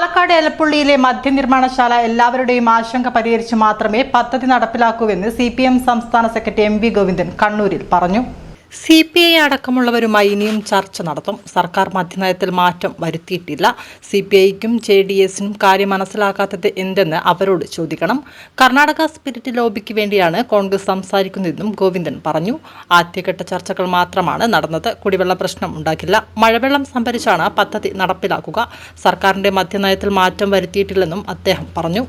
പാലക്കാട് എലപ്പുള്ളിയിലെ മദ്യനിർമ്മാണശാല എല്ലാവരുടെയും ആശങ്ക പരിഹരിച്ച് മാത്രമേ പദ്ധതി നടപ്പിലാക്കൂവെന്ന് സി സംസ്ഥാന സെക്രട്ടറി എം വി ഗോവിന്ദൻ കണ്ണൂരിൽ പറഞ്ഞു സി പി ഐ അടക്കമുള്ളവരുമായി ഇനിയും ചർച്ച നടത്തും. സർക്കാർ മധ്യനയത്തിൽ മാറ്റം വരുത്തിയിട്ടില്ല. സി പി ഐക്കും ജെ ഡി എസിനും കാര്യം മനസ്സിലാക്കാത്തത് എന്തെന്ന് അവരോട് ചോദിക്കണം. കർണാടക സ്പിരിറ്റ് ലോബിക്ക് വേണ്ടിയാണ് കോൺഗ്രസ് സംസാരിക്കുന്നതെന്നും ഗോവിന്ദൻ പറഞ്ഞു. ആദ്യഘട്ട ചർച്ചകൾ മാത്രമാണ് നടന്നത്. കുടിവെള്ള പ്രശ്നം ഉണ്ടാക്കില്ല. മഴവെള്ളം സംഭരിച്ചാണ് പദ്ധതി നടപ്പിലാക്കുക. സർക്കാരിന്റെ മധ്യനയത്തിൽ മാറ്റം വരുത്തിയിട്ടില്ലെന്നും അദ്ദേഹം പറഞ്ഞു.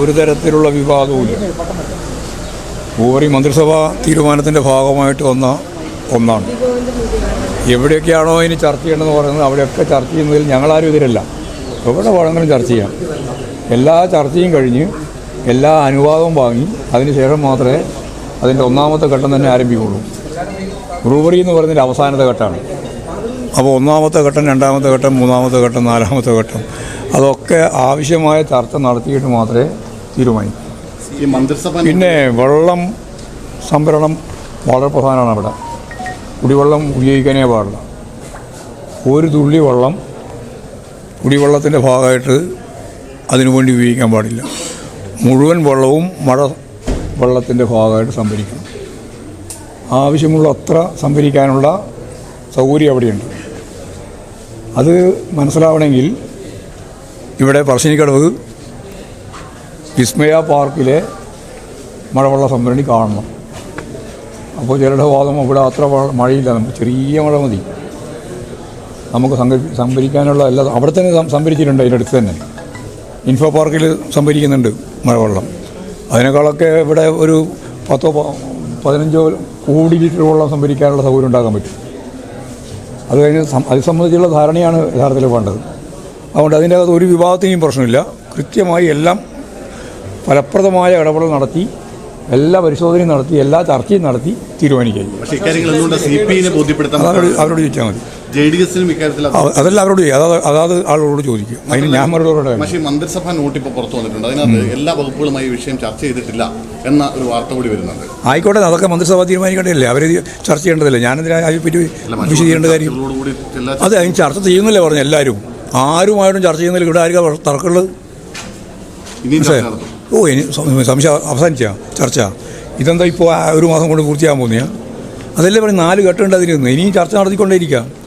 ഒരു തരത്തിലുള്ള വിവാദവുമില്ല. ഭൂവറി മന്ത്രിസഭാ തീരുമാനത്തിന്റെ ഭാഗമായിട്ട് വന്ന ഒന്നാണ്. എവിടെയൊക്കെയാണോ ഇനി ചർച്ച ചെയ്യേണ്ടതെന്ന് പറയുന്നത് അവിടെയൊക്കെ ചർച്ച ചെയ്യുന്നതിൽ ഞങ്ങളാരും എതിരല്ല എവിടെ വേണമെങ്കിലും ചർച്ച ചെയ്യാം. എല്ലാ ചർച്ചയും കഴിഞ്ഞ് എല്ലാ അനുവാദവും വാങ്ങി അതിനുശേഷം മാത്രമേ അതിന്റെ ഒന്നാമത്തെ ഘട്ടം തന്നെ ആരംഭിക്കുള്ളൂ ബ്രൂവറി എന്ന് പറയുന്നതിന്റെ അവസാനത്തെ ഘട്ടമാണ്. അപ്പോൾ ഒന്നാമത്തെ ഘട്ടം രണ്ടാമത്തെ ഘട്ടം മൂന്നാമത്തെ ഘട്ടം നാലാമത്തെ ഘട്ടം അതൊക്കെ ആവശ്യമായ ചർച്ച നടത്തിയിട്ട് മാത്രമേ തീരുമാനിക്കൂ. ഈ മന്ത്രിസഭ പിന്നെ വെള്ളം സംഭരണം വളരെ പ്രധാനമാണ് അവിടെ. കുടിവെള്ളം ഉപയോഗിക്കാനേ പാടില്ല. ഒരു തുള്ളി വെള്ളം കുടിവെള്ളത്തിന്റെ ഭാഗമായിട്ട് അതിനുവേണ്ടി ഉപയോഗിക്കാൻ പാടില്ല. മുഴുവൻ വെള്ളവും മഴ വെള്ളത്തിന്റെ ഭാഗമായിട്ട് സംഭരിക്കണം. ആവശ്യമുള്ള അത്ര സംഭരിക്കാനുള്ള സൗകര്യം അവിടെയുണ്ട്. അത് മനസ്സിലാവണമെങ്കിൽ ഇവിടെ പറശ്ശിനിക്കടവ് വിസ്മയ പാർക്കിലെ മഴവെള്ള സംഭരണി കാണണം. അപ്പോൾ ചിലരുടെ വാദം ഇവിടെ അത്ര മഴയില്ല. നമുക്ക് ചെറിയ മഴ മതി. നമുക്ക് സംഭരിക്കാനുള്ള എല്ലാ അവിടെ തന്നെ സംഭരിച്ചിട്ടുണ്ട് അതിന്റെ അടുത്ത് തന്നെ. ഇൻഫോ പാർക്കിൽ സംഭരിക്കുന്നുണ്ട് മഴവെള്ളം. അതിനേക്കാളൊക്കെ ഇവിടെ ഒരു പത്തോ പതിനഞ്ചോ കോടി ലിറ്റർ വെള്ളം സംഭരിക്കാനുള്ള സൗകര്യം ഉണ്ടാക്കാൻ പറ്റും. അത് കഴിഞ്ഞ് അത് സംബന്ധിച്ചുള്ള ധാരണയാണ് യഥാർത്ഥത്തിൽ വേണ്ടത്. അതുകൊണ്ട് അതിന്റെ അകത്ത് ഒരു വിഭാഗത്തിനെയും പ്രശ്നമില്ല. കൃത്യമായി എല്ലാം ഫലപ്രദമായ ഇടപെടൽ നടത്തി എല്ലാ പരിശോധനയും നടത്തി എല്ലാ ചർച്ചയും നടത്തി ബോധ്യപ്പെടുത്താൻ അവരോട് ചോദിച്ചാൽ മതി. അതല്ല അവരോട് അതാത് ആളുകളോട് ചോദിക്കും അതിന് ഞാൻ മറുപടി പക്ഷേ മന്ത്രിസഭാ നോട്ട് ഇപ്പോൾ പുറത്തു വന്നിട്ടുണ്ട്. അതിനകത്ത് എല്ലാ വകുപ്പുകളുമായി വിഷയം ചർച്ച ചെയ്തിട്ടില്ല എന്ന ഒരു വാർത്ത കൂടി വരുന്നുണ്ട്. ആയിക്കോട്ടെ അതൊക്കെ മന്ത്രിസഭ തീരുമാനിക്കേണ്ടതല്ലേ? അവർ ചർച്ച ചെയ്യേണ്ടതല്ലേ? ഞാനെന്തിനാ അതിനെപ്പറ്റി വിശദീകരിക്കേണ്ട കാര്യം? അത് അതിന് ചർച്ച ചെയ്യുന്നില്ലേ പറഞ്ഞു എല്ലാവരും? ആരുമായിട്ടും ചർച്ച ചെയ്യുന്നില്ല. ഇവിടെ ആർക്കാ തർക്കമുള്ളത്? ഇനിയും ഓ ഇനി സംശയം അവസാനിച്ച ചർച്ച. ഇതെന്താ ഇപ്പോൾ ഒരു മാസം കൊണ്ട് പൂർത്തിയാകാൻ പോകുന്നതാണ് അതല്ലേ പറഞ്ഞ് നാല് ഘട്ടമുണ്ട് അതിന് ഇനിയും ചർച്ച നടത്തിക്കൊണ്ടേയിരിക്കാം.